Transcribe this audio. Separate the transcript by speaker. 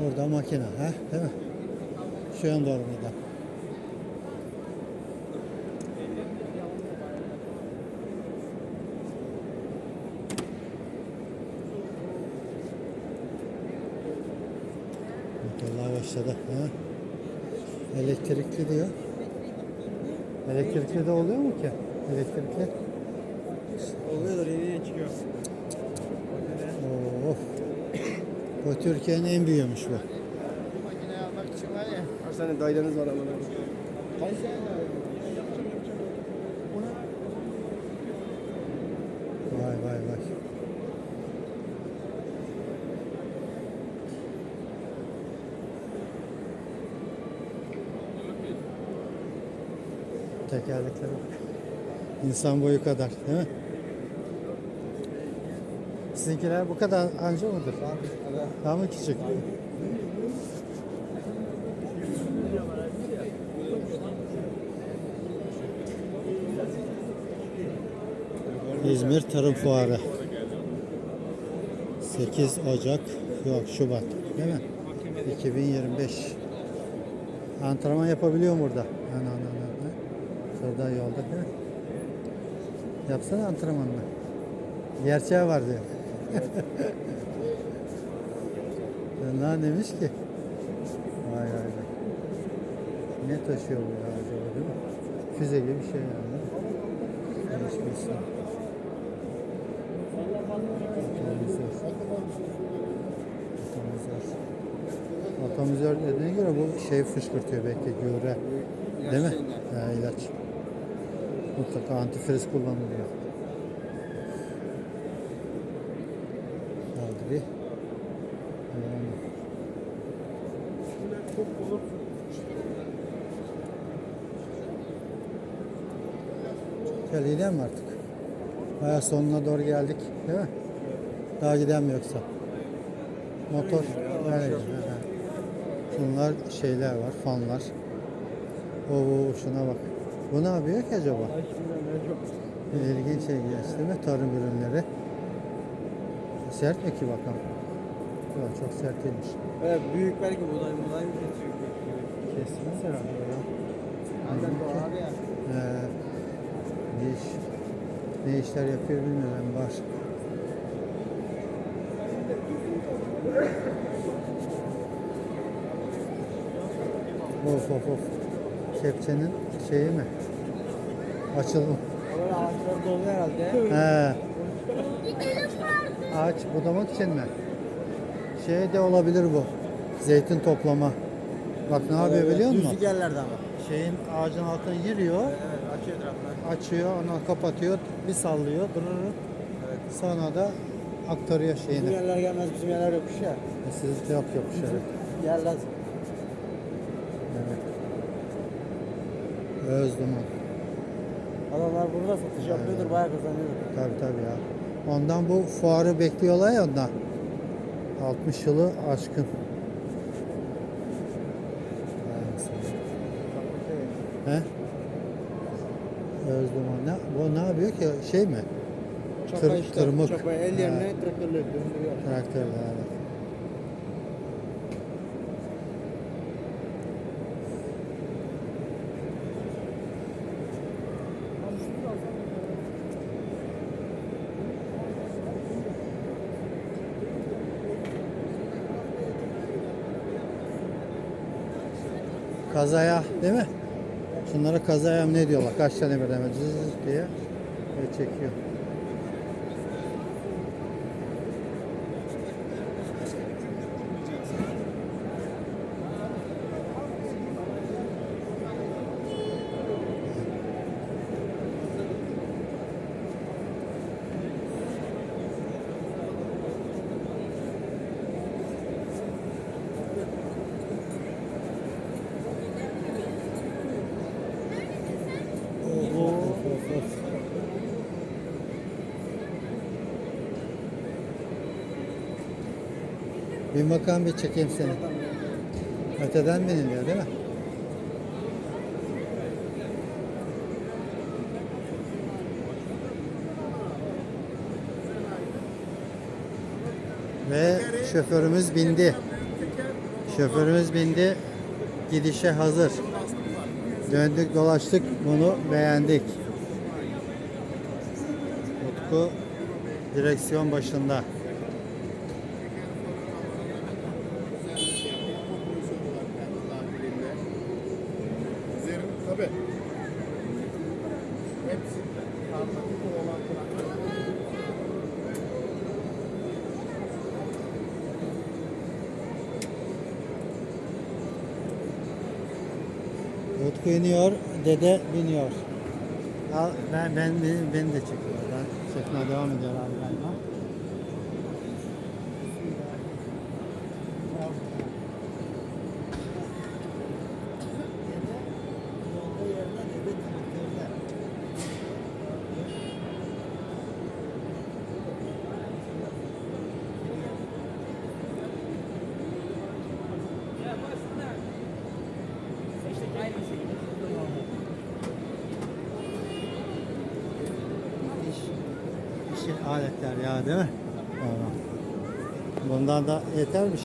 Speaker 1: Burada makine ha değil mi? Şu yan doğru burada. Motorlar başladı. Ha? Elektrikli diyor. Elektrikli de oluyor mu ki? Elektrikli.
Speaker 2: Oluyordur yeni yeni çıkıyor.
Speaker 1: Of. Bu Türkiye'nin en büyüğümüş bu.
Speaker 2: Makineyi almak için var ya. Kaç tane dayılarınız var amına. Kaç tane
Speaker 1: Vay vay vay. Tekerleklere bak. İnsan boyu kadar değil mi? Sizinkiler bu kadar anca mıdır? Daha mı küçük? İzmir Tarım Fuarı. 8 Ocak, yok Şubat değil mi? 2025. Antrenman yapabiliyor mu burada? Ana ana ana. Şurada yolda değil mi? Yapsana antrenmanını. Gerçeği var diyor. Ne demiş ki? Vay vay vay. Ne taşıyor bu ya acaba değil mi? Füze gibi bir şey yani. Şey. Atomizör. Atomizör. Atomizör dediğine göre bu şey fışkırtıyor belki gübre. Değil mi? Ha, ilaç. Mutlaka antifriz kullanılıyor. Bir. Devam. Gel gidelim artık. Baya sonuna doğru geldik değil mi? Daha giden mi yoksa? Motor. Evet. Şunlar şeyler var, fanlar. Oo şuna bak. Bu ne yapıyor ki acaba? İlginç şey değil mi? Tarım ürünleri. Sert mi ki bakalım? Yok, çok sert değilmiş.
Speaker 2: Evet büyük belki buğday buğday mı kesiyor?
Speaker 1: Kesmez herhalde ya.
Speaker 2: Aynen bu abi ya.
Speaker 1: Ee, ne iş, ne işler yapıyor bilmiyorum var. Of of of. Kepçenin şeyi mi? Açılım.
Speaker 2: Böyle ağaçlar dolu herhalde.
Speaker 1: He. Ağaç budamak için mi? Şey de olabilir bu. Zeytin toplama. Bak ne yapıyor biliyor musun?
Speaker 2: Düzlük yerlerde ama.
Speaker 1: Şeyin ağacın altına giriyor.
Speaker 2: Evet açıyor etrafını.
Speaker 1: açıyor, onu kapatıyor, bir sallıyor, durur. Sonra da aktarıyor
Speaker 2: Bizim
Speaker 1: şeyini.
Speaker 2: yerler gelmez bizim yerler yokmuş ya.
Speaker 1: Siz yok yokmuş evet.
Speaker 2: Yerler.
Speaker 1: evet. Öz duman.
Speaker 2: Adamlar burada satış yapıyordur bayağı kazanıyordur.
Speaker 1: Tabii tabii ya. Ondan bu fuarı bekliyorlar ya ondan. 60 yılı aşkın. He? Öz duman. Ne, bu ne yapıyor ki? Şey mi?
Speaker 2: Çapa
Speaker 1: Tır-
Speaker 2: işte.
Speaker 1: tırmık.
Speaker 2: Çapa el yerine traktörle döndürüyor.
Speaker 1: Traktörle evet. Kazaya değil mi? Şunlara kazaya ne diyorlar? Kaç tane birden diye ve çekiyor. Bir bakalım bir çekeyim seni. Öteden biniliyor değil mi? Ve şoförümüz bindi. Şoförümüz bindi. Gidişe hazır. Döndük dolaştık bunu beğendik. Utku direksiyon başında.
Speaker 2: Üzerin tabi. Hepsi anlatıp olan
Speaker 1: Utku iniyor, dede biniyor. Al, ben, ben, beni, beni de çekiyor. Ben çekmeye devam ediyor abi galiba. Aletler ya değil mi? Bundan da yetermiş.